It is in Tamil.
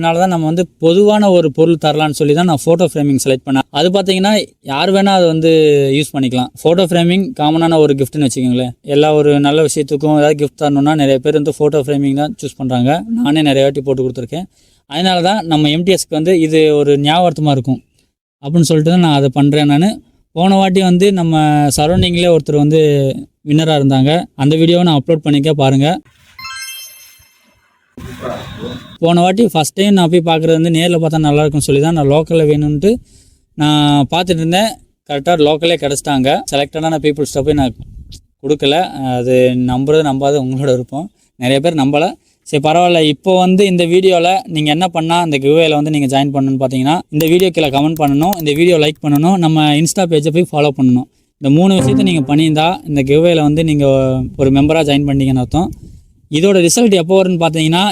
அதனால தான் நம்ம வந்து பொதுவான ஒரு பொருள் தரலான்னு சொல்லி தான் நான் ஃபோட்டோ ஃப்ரேமிங் செலக்ட் பண்ணேன். அது பார்த்தீங்கன்னா யார் வேணால் அதை வந்து யூஸ் பண்ணிக்கலாம். ஃபோட்டோ ஃப்ரேமிங் காமனான ஒரு கிஃப்ட்னு வச்சுக்கோங்களேன். எல்லா ஒரு நல்ல விஷயத்துக்கும் ஏதாவது கிஃப்ட் தரணும்னா நிறைய பேர் வந்து ஃபோட்டோ ஃப்ரேமிங் தான் சூஸ் பண்ணுறாங்க நானே நிறைய வாட்டி போட்டு கொடுத்துருக்கேன். அதனால தான் நம்ம எம்டிஎஸ்க்கு வந்து இது ஒரு ஞாபகமாக இருக்கும். அப்படின்னு சொல்லிட்டு தான் நான் அதை பண்ணுறேன் நான். போன வாட்டி வந்து நம்ம சரௌண்டிங்கில் ஒருத்தர் வந்து வின்னராக இருந்தாங்க. அந்த வீடியோவை நான் அப்லோட் பண்ணிக்க பாருங்கள் போன வாட்டி ஃபஸ்ட் டைம் நான் போய் பார்க்குறது வந்து நேரில் பார்த்தா நல்லா இருக்கும்னு சொல்லி தான் நான் லோக்கலில் வேணும்ன்ட்டு நான் பார்த்துட்டு இருந்தேன். கரெக்டாக லோக்கலே கிடச்சிட்டாங்க. செலக்டடான பீப்புள்ஸ்ட்ட போய் நான் கொடுக்கல. அது நம்புறது நம்பாத உங்களோட இருப்போம் நிறைய பேர் நம்பலை. சரி பரவாயில்ல. இப்போ வந்து இந்த வீடியோவில் நீங்கள் என்ன பண்ணால் இந்த கிவ்வேல வந்து நீங்கள் ஜாயின் பண்ணணும்னு பார்த்தீங்கன்னா இந்த வீடியோ கீழே கமெண்ட் பண்ணணும். இந்த வீடியோ லைக் பண்ணணும். நம்ம இன்ஸ்டா பேஜை போய் ஃபாலோ பண்ணணும். இந்த மூணு விஷயத்தை நீங்கள் பண்ணியிருந்தா இந்த கிவ்வேல வந்து நீங்கள் ஒரு மெம்பராக ஜாயின் பண்ணிங்கன்னு அர்த்தம். இதோட ரிசல்ட் எப்போ வரும்னு பார்த்தீங்கன்னா